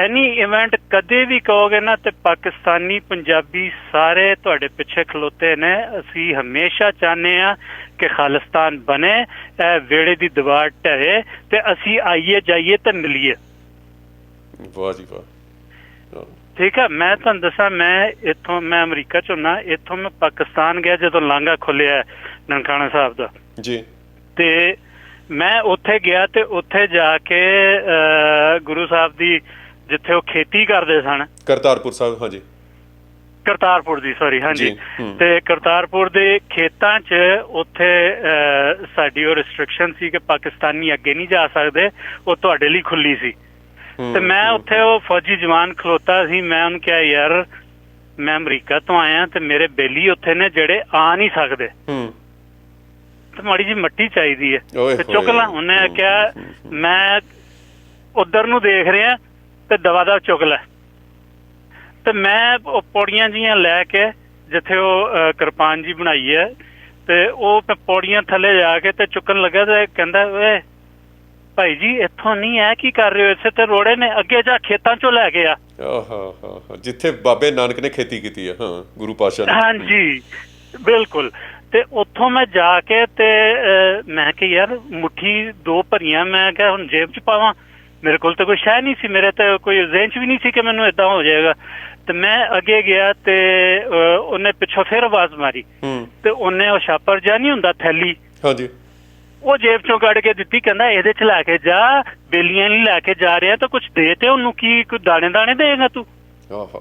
ਐਨੀ event ਕਦੇ ਵੀ ਕਹੋਗੇ ਨਾ ਤੇ ਪਾਕਿਸਤਾਨੀ ਪੰਜਾਬੀ ਸਾਰੇ ਤੁਹਾਡੇ ਪਿੱਛੇ ਖਲੋਤੇ ਨੇ। ਅਸੀਂ ਹਮੇਸ਼ਾ ਚਾਹੁੰਦੇ ਆ ਕਿ ਖਾਲਿਸਤਾਨ ਬਣੇ ਇਹ ਵੇੜੇ ਦੀ ਦੀਵਾਰ ਢਹੇ ਤੇ ਅਸੀਂ ਆਈਏ ਜਾਈਏ ਤੇ ਮਿਲੀਏ। ਵਾਹ ਜੀ ਵਾਹ। ਠੀਕ ਹੈ ਮੈਂ ਤੁਹਾਨੂੰ ਦੱਸਾਂ ਮੈਂ ਇੱਥੋਂ ਮੈਂ ਅਮਰੀਕਾ ਚ ਹੁੰਨਾ ਇੱਥੋਂ ਮੈਂ ਪਾਕਿਸਤਾਨ ਗਿਆ ਜਦੋਂ ਲਾਂਘਾ ਖੁੱਲਿਆ ਨਨਕਾਣਾ ਸਾਹਿਬ ਦਾ। ਜੀ। ਤੇ ਮੈਂ ਉੱਥੇ ਗਿਆ ਤੇ ਉੱਥੇ ਜਾ ਕੇ ਗੁਰੂ ਸਾਹਿਬ ਦੀ ਜਿੱਥੇ ਉਹ ਖੇਤੀ ਕਰਦੇ ਸਨ। ਕਰਤਾਰਪੁਰ ਸਾਹਿਬ ਹਾਂਜੀ। ਕਰਤਾਰਪੁਰ ਦੀ ਸੌਰੀ ਹਾਂਜੀ। ਤੇ ਕਰਤਾਰਪੁਰ ਦੇ ਖੇਤਾਂ 'ਚ ਉੱਥੇ ਸਾਡੀ ਉਹ ਰੈਸਟ੍ਰਿਕਸ਼ਨ ਸੀ ਕਿ ਪਾਕਿਸਤਾਨੀ ਅੱਗੇ ਨਹੀਂ ਜਾ ਸਕਦੇ। ਉਹ ਤੁਹਾਡੇ ਲਈ ਖੁੱਲੀ ਸੀ। ਤੇ ਮੈਂ ਉੱਥੇ ਉਹ ਫੌਜੀ ਜਵਾਨ ਖਲੋਤਾ ਸੀ। ਮੈਂ ਉਹਨੂੰ ਕਿਹਾ ਯਾਰ ਮੈਂ ਅਮਰੀਕਾ ਤੋਂ ਆਇਆ ਤੇ ਮੇਰੇ ਬੇਲੀ ਉੱਥੇ ਨੇ ਜਿਹੜੇ ਆ ਨਹੀਂ ਸਕਦੇ। ਹੂੰ। ਤੇ ਮਾੜੀ ਜੀ ਮੱਟੀ ਚਾਹੀਦੀ ਹੈ। ਤੇ ਚੁੱਕ। ਲਾ। ਉਹਨੇ ਕਿਹਾ। ਮੈਂ ਉਧਰ ਨੂੰ ਦੇਖ ਰਿਹਾ ਤੇ ਦਵਾ ਦਾ ਚੁੱਕ ਲੈ। ਤੇ ਮੈਂ ਉਹ ਪੌੜੀਆਂ ਜੀਆਂ ਲੈ ਕੇ ਜਿੱਥੇ ਉਹ ਕਿਰਪਾਨ ਜੀ ਬਣਾਈ ਹੈ ਤੇ ਉਹ ਪੌੜੀਆਂ ਥੱਲੇ ਜਾ ਕੇ ਤੇ ਚੁੱਕਣ ਲੱਗਾ ਤੇ ਕਹਿੰਦਾ ਓਏ ਭਾਈ ਜੀ ਇੱਥੋਂ ਨਹੀਂ ਹੈ ਕੀ ਕਰ ਰਹੇ ਹੋ? ਇੱਥੇ ਤੇ ਰੋੜੇ ਨੇ ਅੱਗੇ ਜਾ ਖੇਤਾਂ ਚੋਂ ਲੈ ਕੇ ਆ। ਆਹਾ ਹਾ ਹਾ ਜਿੱਥੇ ਬਾਬੇ ਨਾਨਕ ਨੇ ਖੇਤੀ ਕੀਤੀ ਹੈ ਹਾਂ ਗੁਰੂ ਪਾਸ਼ਾ ਨੇ। ਹਾਂਜੀ ਬਿਲਕੁਲ। ਤੇ ਉੱਥੋਂ ਮੈਂ ਜਾ ਕੇ ਤੇ ਮੈਂ ਕਿ ਯਾਰ ਮੁੱਠੀ ਦੋ ਭਰੀਆਂ ਮੈਂ ਕਿਹਾ ਹੁਣ ਜੇਬ 'ਚ ਪਾਵਾਂ? ਮੇਰੇ ਕੋਲ ਤਾਂ ਕੋਈ ਸ਼ੈ ਨਹੀਂ ਸੀ ਮੇਰੇ ਤੇ ਕੋਈ ਜ਼ਿਹਨ 'ਚ ਵੀ ਨਹੀਂ ਸੀ ਕਿ ਮੈਨੂੰ ਇਦਾਂ ਹੋ ਜਾਏਗਾ। ਤੇ ਮੈਂ ਅੱਗੇ ਗਿਆ ਤੇ ਉਹਨੇ ਪਿੱਛੋਂ ਫਿਰ ਆਵਾਜ਼ ਮਾਰੀ। ਤੇ ਉਹਨੇ ਉਹ ਛਾਪਰ ਜਿਹਾ ਨਹੀਂ ਹੁੰਦਾ ਥੈਲੀ? ਹਾਂਜੀ। ਉਹ ਜੇਬ 'ਚੋਂ ਕੱਢ ਕੇ ਦਿੱਤੀ ਕਹਿੰਦਾ ਇਹਦੇ 'ਚ ਲੈ ਕੇ ਜਾ ਬੇਲੀਆਂ ਨਹੀਂ ਲੈ ਕੇ ਜਾ ਰਿਹਾ ਤਾਂ ਕੁਝ ਦੇ ਤੇ ਉਹਨੂੰ ਕੀ ਕੋਈ ਦਾਣੇ ਦਾਣੇ ਦੇਗਾ ਤੂੰ? ਆਹਾ।